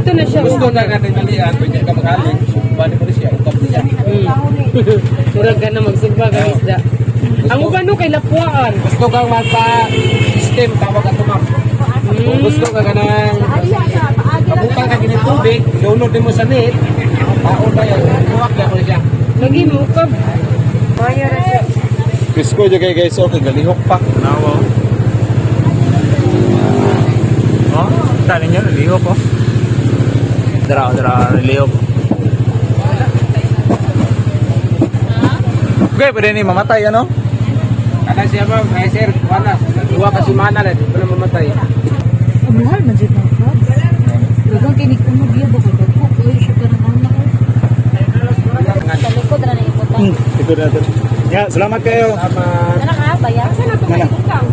na siya. Gusto na nga din nalian, pwede ka makaling. Bani mo rin siya, utap niya. Hmm. Murag ka na magsimba ka isda. Ang uban no kay lapuan. Gusto kang magpa-system, tawag ka tumam. Kung gusto ka ka ng kabutang ka ganit tubig, download din mo sa net, ako ba yan, tuwak na ko siya. Lagi mo ka. Maya na siya. Pisko dyan kayo guys, okay, galihok pa. Nawa. Oh, tali niyo, naliho ko. Dara, dara, ko. Okay, pwede ni mamatay, ano? Kada siya ba, may sir, wala, duwa ka si mana rin, wala mamatay. Ang mahal man dyan mga crabs. Dagang kinig ko mo biya ba ko ko ko siya ka naman ako. Sa likod na na ipot. Ito natin. Ya, salamat kayo. Tama. Ano ka bayan? Sa likod.